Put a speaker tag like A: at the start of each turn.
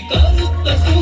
A: కరుత్త సూ